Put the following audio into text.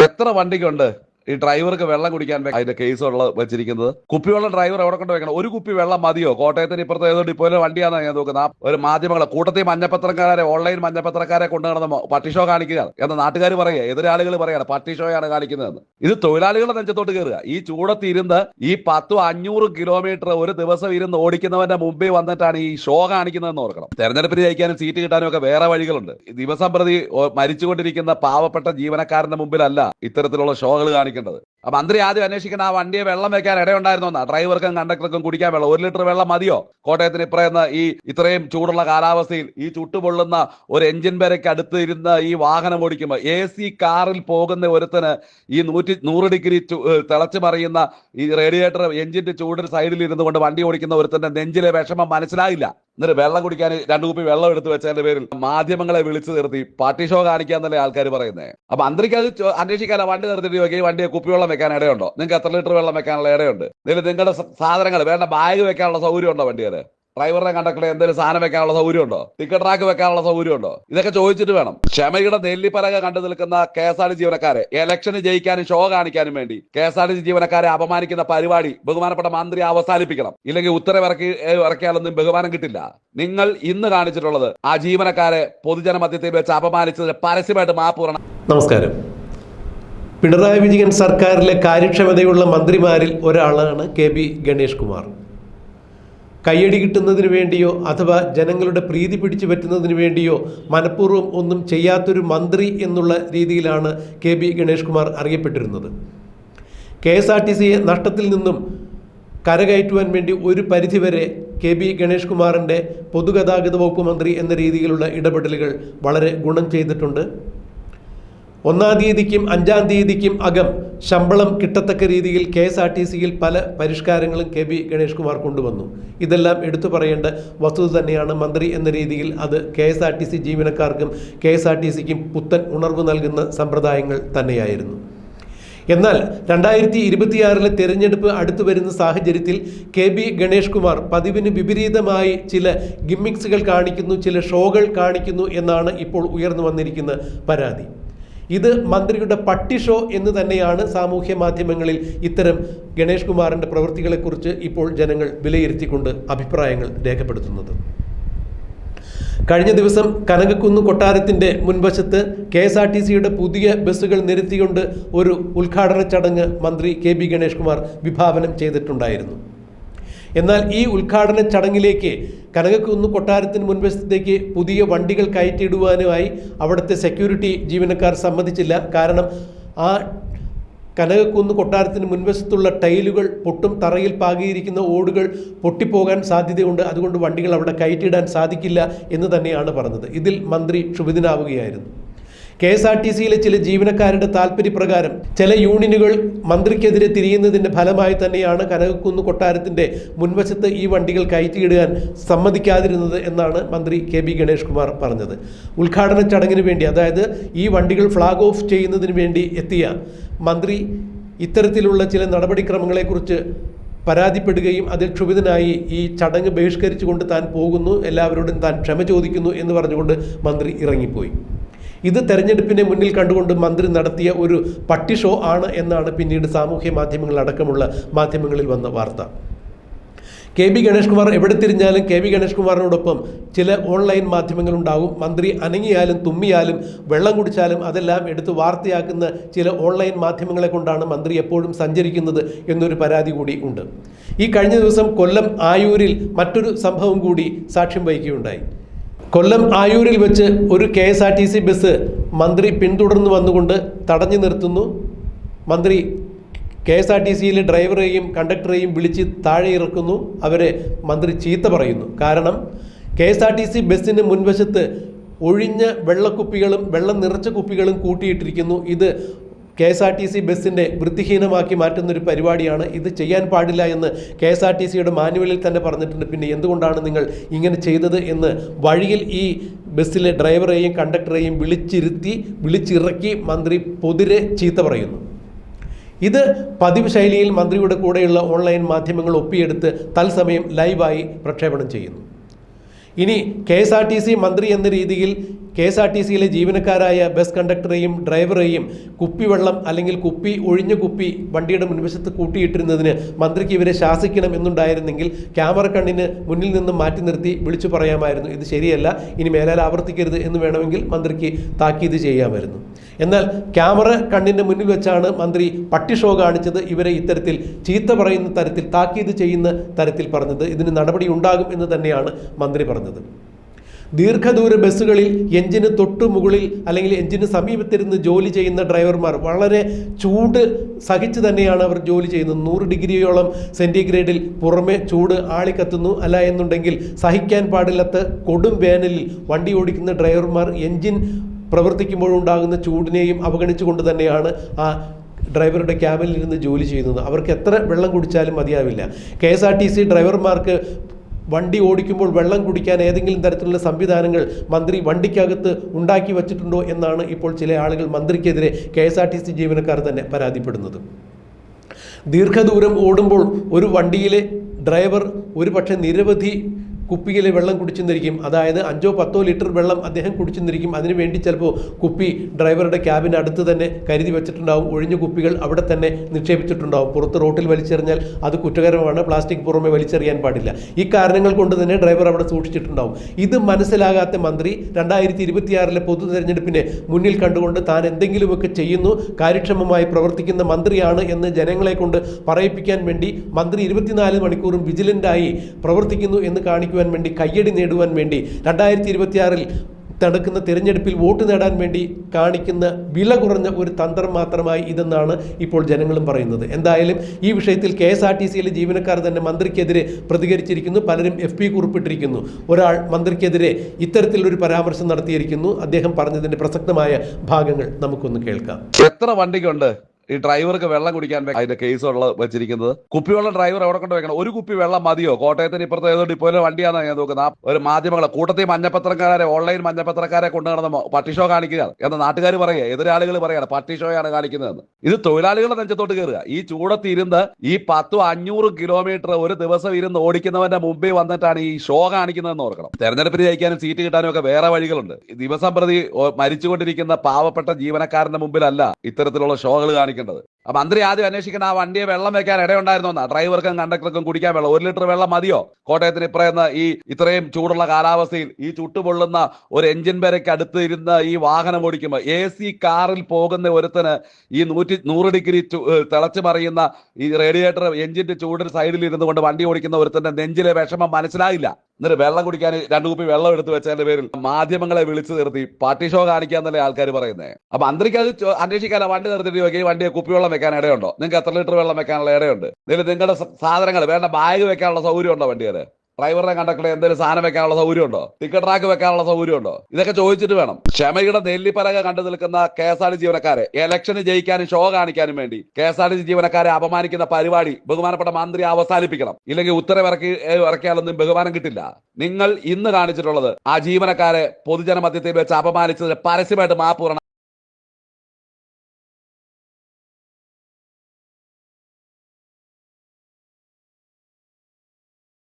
എത്ര വണ്ടിക്കുണ്ട്? ഈ ഡ്രൈവർക്ക് വെള്ളം കുടിക്കാൻ അതിന്റെ കേസ് ഉള്ള വെച്ചിരിക്കുന്നത്. കുപ്പിവെള്ളം ഡ്രൈവർ എവിടെ കൊണ്ട് വെക്കണം? ഒരു കുപ്പി വെള്ളം മതിയോ? കോട്ടയത്തിന് ഇപ്പുറത്തെ ഏതോ ഡിപ്പോയിലെ വണ്ടിയാണെന്ന് ഞാൻ നോക്കുന്നത്. ഒരു മാധ്യമങ്ങളെ കൂട്ടത്തിൽ മഞ്ഞപ്പത്രക്കാരെ ഓൺലൈൻ മഞ്ഞപ്പത്രക്കാരെ കൊണ്ടു നടന്ന പട്ടി ഷോ കാണിക്കുകയാണ് എന്ന നാട്ടുകാർ പറയുക. എതിരാളികൾ പറയാണ് പട്ടി ഷോയാണ് കാണിക്കുന്നതെന്ന്. ഇത് തൊഴിലാളികളുടെ നെഞ്ചത്തോട്ട് കയറുക. ഈ ചൂടത്തിരുന്ന് ഈ പത്തും അഞ്ഞൂറ് കിലോമീറ്റർ ഒരു ദിവസം ഇരുന്ന് ഓടിക്കുന്നവന്റെ മുമ്പിൽ വന്നിട്ടാണ് ഈ ഷോ കാണിക്കുന്നതെന്ന് ഓർക്കണം. തെരഞ്ഞെടുപ്പിന് ജയിക്കാനും സീറ്റ് കിട്ടാനും ഒക്കെ വേറെ വഴികളുണ്ട്. ദിവസം പ്രതി മരിച്ചുകൊണ്ടിരിക്കുന്ന പാവപ്പെട്ട ജീവനക്കാരന്റെ മുമ്പിലല്ല ഇത്തരത്തിലുള്ള ഷോകൾ കാണിക്കേണ്ടത് അപ്പൊ മന്ത്രി ആദ്യം അന്വേഷിക്കുന്ന ആ വണ്ടിയെ വെള്ളം വെക്കാൻ ഇടയുണ്ടായിരുന്നോ ഡ്രൈവർക്കും കണ്ടക്ടർക്കും കുടിക്കാൻ വെള്ളം. ഒരു ലിറ്റർ വെള്ളം മതിയോ? കോട്ടയത്തിന് ഇപ്പറയുന്ന ഈ ഇത്രയും ചൂടുള്ള കാലാവസ്ഥയിൽ ഈ ചുട്ടുപൊള്ളുന്ന ഒരു എഞ്ചിൻ വരയ്ക്ക് അടുത്ത് ഇരുന്ന് ഈ വാഹനം ഓടിക്കുമ്പോൾ എ സി കാറിൽ പോകുന്ന ഒരുത്തന് ഈ നൂറ്റി നൂറ് ഡിഗ്രി തിളച്ചു മറിയുന്ന ഈ റേഡിയേറ്റർ എഞ്ചിന്റെ ചൂടിന് സൈഡിൽ ഇരുന്നു കൊണ്ട് വണ്ടി ഓടിക്കുന്ന ഒരുത്തന്റെ നെഞ്ചിലെ വിഷമം മനസ്സിലായില്ല. എന്നിട്ട് വെള്ളം കുടിക്കാൻ രണ്ടു കുപ്പി വെള്ളം എടുത്തു വെച്ചതിന്റെ പേരിൽ മാധ്യമങ്ങളെ വിളിച്ചു നിർത്തി. പാർട്ടി ഷോ കാണിക്കാന്നല്ലേ ആൾക്കാർ പറയുന്നത് അപ്പൊ മന്ത്രിക്ക് അത് അന്വേഷിക്കാനാ വണ്ടി നിർത്തിയിട്ട് ഈ വണ്ടിയെ കുപ്പിവെള്ളം വെക്കാൻ ഇടയുണ്ടോ? നിങ്ങൾക്ക് എത്ര ലിറ്റർ വെള്ളം വെക്കാനുള്ള ഇടയുണ്ട്? ഇതിൽ നിങ്ങളുടെ സാധനങ്ങൾ വേണ്ട ബാഗ് വെക്കാനുള്ള സൗകര്യം ഉണ്ടോ വണ്ടിയുടെ? ഡ്രൈവറെ കണ്ടക്ടറെ എന്തെങ്കിലും സാധനം വെക്കാനുള്ള സൗകര്യം ഉണ്ടോ ടിക്കറ്റ് റാക്ക് വെക്കാനുള്ള സൗകര്യം ഉണ്ടോ ഇതൊക്കെ ചോദിച്ചിട്ട് വേണം. ക്ഷമയുടെ നെല്ലിപ്പലക കണ്ടു നിൽക്കുന്ന കെ എസ് ആർ ടി ജീവനക്കാരെ ഇലക്ഷന് ജയിക്കാനും ഷോ കാണിക്കാനും വേണ്ടി കെ എസ് ആർ ടി ജീവനക്കാരെ അപമാനിക്കുന്ന പരിപാടി ബഹുമാനപ്പെട്ട മന്ത്രി അവസാനിപ്പിക്കണം. ഇല്ലെങ്കിൽ ഉത്തരവിറക്കി ഇറക്കിയാലൊന്നും ബഹുമാനം കിട്ടില്ല. നിങ്ങൾ ഇന്ന് കാണിച്ചിട്ടുള്ളത് ആ ജീവനക്കാരെ പൊതുജന മധ്യത്തിൽ വെച്ച് അപമാനിച്ചതിന് പരസ്യമായിട്ട് മാപ്പ് പറയണം. നമസ്കാരം. പിണറായി വിജയൻ സർക്കാരിലെ കാര്യക്ഷമതയുള്ള മന്ത്രിമാരിൽ ഒരാളാണ് കെ ബി ഗണേഷ് കുമാർ. കയ്യടി കിട്ടുന്നതിന് വേണ്ടിയോ അഥവാ ജനങ്ങളുടെ പ്രീതി പിടിച്ചു പറ്റുന്നതിന് വേണ്ടിയോ മനഃപൂർവം ഒന്നും ചെയ്യാത്തൊരു മന്ത്രി എന്നുള്ള രീതിയിലാണ് കെ ബി ഗണേഷ് കുമാർ അറിയപ്പെട്ടിരുന്നത്. കെ എസ് ആർ ടി സിയെ നഷ്ടത്തിൽ നിന്നും കരകയറ്റുവാൻ വേണ്ടി ഒരു പരിധിവരെ കെ ബി ഗണേഷ് കുമാറിന്റെ പൊതുഗതാഗത വകുപ്പ് മന്ത്രി എന്ന രീതിയിലുള്ള ഇടപെടലുകൾ വളരെ ഗുണം ചെയ്തിട്ടുണ്ട്. ഒന്നാം തീയതിക്കും അഞ്ചാം തീയതിക്കും അകം ശമ്പളം കിട്ടത്തക്ക രീതിയിൽ കെ എസ് ആർ ടി സിയിൽ പല പരിഷ്കാരങ്ങളും കെ ബി ഗണേഷ് കുമാർ കൊണ്ടുവന്നു. ഇതെല്ലാം എടുത്തു പറയേണ്ട വസ്തുത തന്നെയാണ്. മന്ത്രി എന്ന രീതിയിൽ അത് K S R T C ജീവനക്കാർക്കും കെ എസ് ആർ ടി സിക്കും പുത്തൻ ഉണർവ് നൽകുന്ന സമ്പ്രദായങ്ങൾ തന്നെയായിരുന്നു. എന്നാൽ രണ്ടായിരത്തി ഇരുപത്തിയാറിലെ തെരഞ്ഞെടുപ്പ് അടുത്തു വരുന്ന സാഹചര്യത്തിൽ കെ ബി ഗണേഷ് കുമാർ പതിവിന് വിപരീതമായി ചില ഗിമ്മിക്സുകൾ കാണിക്കുന്നു ചില ഷോകൾ കാണിക്കുന്നു എന്നാണ് ഇപ്പോൾ ഉയർന്നു വന്നിരിക്കുന്ന പരാതി. ഇത് മന്ത്രിയുടെ പട്ടിഷോ എന്ന് തന്നെയാണ് സാമൂഹ്യ മാധ്യമങ്ങളിൽ ഇത്തരം ഗണേഷ് കുമാറിന്റെ പ്രവൃത്തികളെക്കുറിച്ച് ഇപ്പോൾ ജനങ്ങൾ വിലയിരുത്തിക്കൊണ്ട് അഭിപ്രായങ്ങൾ രേഖപ്പെടുത്തുന്നത്. കഴിഞ്ഞ ദിവസം കനകക്കുന്ന് കൊട്ടാരത്തിന്റെ മുൻവശത്ത് കെ എസ് ആർ ടി സിയുടെ പുതിയ ബസ്സുകൾ നിരത്തിക്കൊണ്ട് ഒരു ഉദ്ഘാടന ചടങ്ങ് മന്ത്രി കെ ബി ഗണേഷ് കുമാർ വിഭാവനം ചെയ്തിട്ടുണ്ടായിരുന്നു. എന്നാൽ ഈ ഉദ്ഘാടന ചടങ്ങിലേക്ക് കനകക്കുന്ന് കൊട്ടാരത്തിന് മുൻവശത്തേക്ക് പുതിയ വണ്ടികൾ കയറ്റിയിടുവാനുമായി അവിടുത്തെ സെക്യൂരിറ്റി ജീവനക്കാർ സമ്മതിച്ചില്ല. കാരണം ആ കനകക്കുന്ന് കൊട്ടാരത്തിന് മുൻവശത്തുള്ള ടൈലുകൾ പൊട്ടും തറയിൽ പാകിയിരിക്കുന്ന ഓടുകൾ പൊട്ടിപ്പോകാൻ സാധ്യതയുണ്ട്. അതുകൊണ്ട് വണ്ടികൾ അവിടെ കയറ്റിയിടാൻ സാധിക്കില്ല എന്ന് തന്നെയാണ് പറഞ്ഞത്. ഇതിൽ മന്ത്രി ക്ഷുഭിതനാവുകയായിരുന്നു. കെ എസ് ആർ ടി സിയിലെ ചില ജീവനക്കാരുടെ താല്പര്യപ്രകാരം ചില യൂണിയനുകൾ മന്ത്രിക്കെതിരെ തിരിയുന്നതിന്റെ ഫലമായി തന്നെയാണ് കനകക്കുന്ന് കൊട്ടാരത്തിന്റെ മുൻവശത്ത് ഈ വണ്ടികൾ കയറ്റിയിടാൻ സമ്മതിക്കാതിരുന്നത് എന്നാണ് മന്ത്രി കെ ബി ഗണേഷ് കുമാർ പറഞ്ഞത്. ഉദ്ഘാടന ചടങ്ങിന് വേണ്ടി അതായത് ഈ വണ്ടികൾ ഫ്ളാഗ് ഓഫ് ചെയ്യുന്നതിന് വേണ്ടി എത്തിയ മന്ത്രി ഇത്തരത്തിലുള്ള ചില നടപടിക്രമങ്ങളെക്കുറിച്ച് പരാതിപ്പെടുകയും അതിൽ ക്ഷുഭിതനായി ഈ ചടങ്ങ് ബഹിഷ്കരിച്ചുകൊണ്ട് താൻ പോകുന്നു എല്ലാവരോടും താൻ ക്ഷമ ചോദിക്കുന്നു എന്ന് പറഞ്ഞുകൊണ്ട് മന്ത്രി ഇറങ്ങിപ്പോയി. ഇത് തെരഞ്ഞെടുപ്പിനെ മുന്നിൽ കണ്ടുകൊണ്ട് മന്ത്രി നടത്തിയ ഒരു പട്ടി ഷോ ആണ് എന്നാണ് പിന്നീട് സാമൂഹ്യ മാധ്യമങ്ങളടക്കമുള്ള മാധ്യമങ്ങളിൽ വന്ന വാർത്ത. കെ ബി ഗണേഷ് കുമാർ എവിടെ തിരിഞ്ഞാലും കെ ബി ഗണേഷ് കുമാറിനോടൊപ്പം ചില ഓൺലൈൻ മാധ്യമങ്ങളുണ്ടാകും. മന്ത്രി അനങ്ങിയാലും തുമ്മിയാലും വെള്ളം കുടിച്ചാലും അതെല്ലാം എടുത്ത് വാർത്തയാക്കുന്ന ചില ഓൺലൈൻ മാധ്യമങ്ങളെ കൊണ്ടാണ് മന്ത്രി എപ്പോഴും സഞ്ചരിക്കുന്നത് എന്നൊരു പരാതി കൂടി ഉണ്ട്. ഈ കഴിഞ്ഞ ദിവസം കൊല്ലം ആയൂരിൽ മറ്റൊരു സംഭവം കൂടി സാക്ഷ്യം വഹിക്കുകയുണ്ടായി. കൊല്ലം ആയൂരിൽ വെച്ച് ഒരു K S R T C bus മന്ത്രി പിന്തുടർന്ന് വന്നുകൊണ്ട് തടഞ്ഞു നിർത്തുന്നു. മന്ത്രി കെ എസ് ആർ ടി സിയിലെ ഡ്രൈവറെയും കണ്ടക്ടറെയും വിളിച്ച് താഴെ ഇറക്കുന്നു. അവരെ മന്ത്രി ചീത്ത പറയുന്നു. കാരണം K S R T C ബസ്സിന് മുൻവശത്ത് ഒഴിഞ്ഞ വെള്ളക്കുപ്പികളും വെള്ളം നിറച്ച കുപ്പികളും കൂട്ടിയിട്ടിരിക്കുന്നു. ഇത് K S R T C ബസ്സിന്റെ വൃത്തിഹീനമാക്കി മാറ്റുന്നൊരു പരിപാടിയാണ് ഇത് ചെയ്യാൻ പാടില്ല എന്ന് കെ എസ് ആർ ടി സിയുടെ മാനുവലിൽ തന്നെ പറഞ്ഞിട്ടുണ്ട്. പിന്നെ എന്തുകൊണ്ടാണ് നിങ്ങൾ ഇങ്ങനെ ചെയ്തത് എന്ന് വഴിയിൽ ഈ ബസ്സിലെ ഡ്രൈവറെയും കണ്ടക്ടറെയും വിളിച്ചിരുത്തി വിളിച്ചിറക്കി മന്ത്രി പൊതിരെ ചീത്ത പറയുന്നു. ഇത് പതിവ് ശൈലിയിൽ മന്ത്രിയുടെ കൂടെയുള്ള ഓൺലൈൻ മാധ്യമങ്ങൾ ഒപ്പിയെടുത്ത് തത്സമയം ലൈവായി പ്രക്ഷേപണം ചെയ്യുന്നു. ഇനി K S R T C മന്ത്രി എന്ന രീതിയിൽ കെ എസ് ആർ ടി സിയിലെ ജീവനക്കാരായ ബസ് കണ്ടക്ടറെയും ഡ്രൈവറെയും കുപ്പിവെള്ളം അല്ലെങ്കിൽ കുപ്പി ഒഴിഞ്ഞ കുപ്പി വണ്ടിയുടെ മുൻവശത്ത് കൂട്ടിയിട്ടിരുന്നതിന് മന്ത്രിക്ക് ഇവരെ ശാസിക്കണം എന്നുണ്ടായിരുന്നെങ്കിൽ ക്യാമറ കണ്ണിന് മുന്നിൽ നിന്ന് മാറ്റി നിർത്തി വിളിച്ചു പറയാമായിരുന്നു. ഇത് ശരിയല്ല. ഇനി മേലാൽ ആവർത്തിക്കരുത് എന്ന് വേണമെങ്കിൽ മന്ത്രിക്ക് താക്കീത് ചെയ്യാമായിരുന്നു. എന്നാൽ ക്യാമറ കണ്ണിന്റെ മുന്നിൽ വെച്ചാണ് മന്ത്രി പട്ടി ഷോ കാണിച്ചത്. ഇവരെ ഇത്തരത്തിൽ ചീത്ത പറയുന്ന തരത്തിൽ താക്കീത് ചെയ്യുന്ന തരത്തിൽ പറഞ്ഞത്. ഇതിന് നടപടി ഉണ്ടാകും എന്ന് തന്നെയാണ് മന്ത്രി പറഞ്ഞത്. ദീർഘദൂര ബസ്സുകളിൽ എഞ്ചിന് തൊട്ടു മുകളിൽ അല്ലെങ്കിൽ എഞ്ചിന് സമീപത്തിരുന്ന് ജോലി ചെയ്യുന്ന ഡ്രൈവർമാർ വളരെ ചൂട് സഹിച്ച് തന്നെയാണ് അവർ ജോലി ചെയ്യുന്നത്. നൂറ് ഡിഗ്രിയോളം സെന്റിഗ്രേഡിൽ പുറമെ ചൂട് ആളിക്കത്തുന്നു അല്ല എന്നുണ്ടെങ്കിൽ സഹിക്കാൻ പാടില്ലാത്ത കൊടും വേനലിൽ വണ്ടി ഓടിക്കുന്ന ഡ്രൈവർമാർ എഞ്ചിൻ പ്രവർത്തിക്കുമ്പോഴുണ്ടാകുന്ന ചൂടിനെയും അവഗണിച്ചുകൊണ്ട് തന്നെയാണ് ആ ഡ്രൈവറുടെ ക്യാബിനിൽ ഇരുന്ന് ജോലി ചെയ്യുന്നത്. അവർക്ക് എത്ര വെള്ളം കുടിച്ചാലും മതിയാവില്ല. K S R T C ഡ്രൈവർമാർക്ക് വണ്ടി ഓടിക്കുമ്പോൾ വെള്ളം കുടിക്കാൻ ഏതെങ്കിലും തരത്തിലുള്ള സംവിധാനങ്ങൾ മന്ത്രി വണ്ടിക്കകത്ത് ഉണ്ടാക്കി വച്ചിട്ടുണ്ടോ എന്നാണ് ഇപ്പോൾ ചില ആളുകൾ മന്ത്രിക്കെതിരെ K S R T C ജീവനക്കാർ തന്നെ പരാതിപ്പെടുന്നത്. ദീർഘദൂരം ഓടുമ്പോൾ ഒരു വണ്ടിയിലെ ഡ്രൈവർ ഒരുപക്ഷെ നിരവധി കുപ്പിയിലെ വെള്ളം കുടിച്ചെന്നിരിക്കും അതായത് അഞ്ചോ പത്തോ ലിറ്റർ വെള്ളം അദ്ദേഹം കുടിച്ചെന്നിരിക്കും അതിനുവേണ്ടി ചിലപ്പോൾ കുപ്പി ഡ്രൈവറുടെ ക്യാബിന്റെ അടുത്ത് തന്നെ കരുതി വെച്ചിട്ടുണ്ടാവും. ഒഴിഞ്ഞ കുപ്പികൾ അവിടെ തന്നെ നിക്ഷേപിച്ചിട്ടുണ്ടാവും. പുറത്ത് റോട്ടിൽ വലിച്ചെറിഞ്ഞാൽ അത് കുറ്റകരമാണ്. പ്ലാസ്റ്റിക് പുറമെ വലിച്ചെറിയാൻ പാടില്ല. ഈ കാരണങ്ങൾ കൊണ്ട് തന്നെ ഡ്രൈവർ അവിടെ സൂക്ഷിച്ചിട്ടുണ്ടാവും. ഇത് മനസ്സിലാകാത്ത മന്ത്രി രണ്ടായിരത്തി ഇരുപത്തിയാറിലെ പൊതു തെരഞ്ഞെടുപ്പിനെ മുന്നിൽ കണ്ടുകൊണ്ട് താൻ എന്തെങ്കിലുമൊക്കെ ചെയ്യുന്നു കാര്യക്ഷമമായി പ്രവർത്തിക്കുന്ന മന്ത്രിയാണ് എന്ന് ജനങ്ങളെ കൊണ്ട് പറയിപ്പിക്കാൻ വേണ്ടി മന്ത്രി ഇരുപത്തിനാല് മണിക്കൂറും വിജിലന്റായി പ്രവർത്തിക്കുന്നു എന്ന് കാണിക്കുവാൻ വേണ്ടി കയ്യടി നേടുവാൻ വേണ്ടി രണ്ടായിരത്തി ഇരുപത്തിയാറിൽ നടക്കുന്ന തിരഞ്ഞെടുപ്പിൽ വോട്ട് നേടാൻ വേണ്ടി കാണിക്കുന്ന വില കുറഞ്ഞ ഒരു തന്ത്രം മാത്രമായി ഇതെന്നാണ് ഇപ്പോൾ ജനങ്ങളും പറയുന്നത്. എന്തായാലും ഈ വിഷയത്തിൽ കെ എസ് ആർ ടി സിയിലെ ജീവനക്കാർ തന്നെ മന്ത്രിക്കെതിരെ പ്രതികരിച്ചിരിക്കുന്നു. പലരും എഫ് പി കുറിപ്പിട്ടിരിക്കുന്നു. ഒരാൾ മന്ത്രിക്കെതിരെ ഇത്തരത്തിലൊരു പരാമർശം നടത്തിയിരിക്കുന്നു. അദ്ദേഹം പറഞ്ഞതിന്റെ പ്രസക്തമായ ഭാഗങ്ങൾ നമുക്കൊന്ന് കേൾക്കാം. എത്ര വണ്ടിക്കുണ്ട്? ഈ ഡ്രൈവർക്ക് വെള്ളം കുടിക്കാൻ അതിന്റെ കേസ് ഉള്ള വെച്ചിരിക്കുന്നത്. കുപ്പിവെള്ളം ഡ്രൈവർ എവിടെ കൊണ്ട് വെക്കണം? ഒരു കുപ്പി വെള്ളം മതിയോ? കോട്ടയത്തിന് ഇപ്പുറത്തെ ഏതോ ഡിപ്പോയിലെ വണ്ടിയാണെന്ന് ഞാൻ നോക്കുന്നത് ആ ഒരു മാധ്യമങ്ങളെ കൂട്ടത്തിൽ മഞ്ഞപ്പത്രക്കാരെ ഓൺലൈൻ മഞ്ഞപ്പത്രക്കാരെ കൊണ്ടു നടന്ന പട്ടി ഷോ കാണിക്കുകയാണ് എന്ന നാട്ടുകാർ പറയുക. എതിരാളികൾ പറയാണ് പട്ടിഷോയാണ് കാണിക്കുന്നതെന്ന്. ഇത് തൊഴിലാളികളുടെ നെഞ്ചത്തോട്ട് കയറുക ഈ ചൂടത്തിരുന്ന് ഈ പത്തും അഞ്ഞൂറ് കിലോമീറ്റർ ഒരു ദിവസം ഇരുന്ന് ഓടിക്കുന്നവന്റെ മുമ്പിൽ വന്നിട്ടാണ് ഈ ഷോ കാണിക്കുന്നതെന്ന് ഓർക്കണം. തെരഞ്ഞെടുപ്പിന് ജയിക്കാനും സീറ്റ് കിട്ടാനും ഒക്കെ വേറെ വഴികളുണ്ട്. ദിവസം പ്രതി മരിച്ചുകൊണ്ടിരിക്കുന്ന പാവപ്പെട്ട ജീവനക്കാരന്റെ മുമ്പിലല്ല ഇത്തരത്തിലുള്ള ഷോകൾ കാണിക്കേണ്ടത് ആ മന്ത്രി ആദ്യം അന്വേഷിക്കുന്ന ആ വണ്ടിയെ വെള്ളം വെക്കാൻ ഇടയുണ്ടായിരുന്നോന്നാ ഡ്രൈവർക്കും കണ്ടക്ടർക്കും കുടിക്കാൻ വെള്ളം. ഒരു ലിറ്റർ വെള്ളം മതിയോ? കോട്ടയത്തിന് ഇപ്പറയുന്ന ഈ ഇത്രയും ചൂടുള്ള കാലാവസ്ഥയിൽ ഈ ചുട്ടുപൊള്ളുന്ന ഒരു എഞ്ചിൻ വരയ്ക്ക് അടുത്ത് ഇരുന്ന് ഈ വാഹനം ഓടിക്കുമ്പോൾ എ സി കാറിൽ പോകുന്ന ഒരുത്തന് ഈ നൂറ്റി നൂറ് ഡിഗ്രി തിളച്ചു മറിയുന്ന ഈ റേഡിയേറ്റർ എഞ്ചിന്റെ ചൂടിൽ സൈഡിൽ ഇരുന്നു കൊണ്ട് വണ്ടി ഓടിക്കുന്ന ഒരുത്തന്റെ നെഞ്ചിലെ വിഷമം മനസ്സിലായില്ല. എന്നിട്ട് വെള്ളം കുടിക്കാൻ രണ്ടു കുപ്പി വെള്ളം എടുത്തു വെച്ചതിന്റെ പേരിൽ മാധ്യമങ്ങളെ വിളിച്ചു നിർത്തി. പാർട്ടി ഷോ കാണിക്കാന്നല്ലേ ആൾക്കാർ പറയുന്നത് അപ്പൊ മന്ത്രിക്ക് അത് അന്വേഷിക്കാനാ. വണ്ടി നിർത്തിയിട്ട് നോക്കി വണ്ടിയെ കുപ്പിവെള്ളം വെക്കാൻ ഇടയുണ്ടോ? നിങ്ങൾക്ക് എത്ര ലിറ്റർ വെള്ളം വെക്കാനുള്ള ഇടയുണ്ട്? ഇതിൽ നിങ്ങളുടെ സാധനങ്ങൾ വേണ്ട ബാഗ് വെക്കാനുള്ള സൗകര്യം ഉണ്ടോ വണ്ടിയുടെ? ഡ്രൈവറിനെ കണ്ടക്ടറെ എന്തെങ്കിലും സാധനം വെക്കാനുള്ള സൗകര്യം ഉണ്ടോ ടിക്കറ്റ് റാക്ക് വെക്കാനുള്ള സൗകര്യം ഉണ്ടോ ഇതൊക്കെ ചോദിച്ചിട്ട് വേണം. ക്ഷമയുടെ നെല്ലിപ്പലക കണ്ടു നിൽക്കുന്ന കെ എസ് ആർ ടി ജീവനക്കാരെ ഇലക്ഷന് ജയിക്കാനും ഷോ കാണിക്കാനും വേണ്ടി കെ എസ് ആർ ടി ജീവനക്കാരെ അപമാനിക്കുന്ന പരിപാടി ബഹുമാനപ്പെട്ട മന്ത്രി അവസാനിപ്പിക്കണം. ഇല്ലെങ്കിൽ ഉത്തരവിറക്കി ഇറക്കിയാലൊന്നും ബഹുമാനം കിട്ടില്ല. നിങ്ങൾ ഇന്ന് കാണിച്ചിട്ടുള്ളത് ആ ജീവനക്കാരെ പൊതുജന മധ്യത്തിൽ വെച്ച് അപമാനിച്ചതിന് പരസ്യമായിട്ട് മാപ്പ്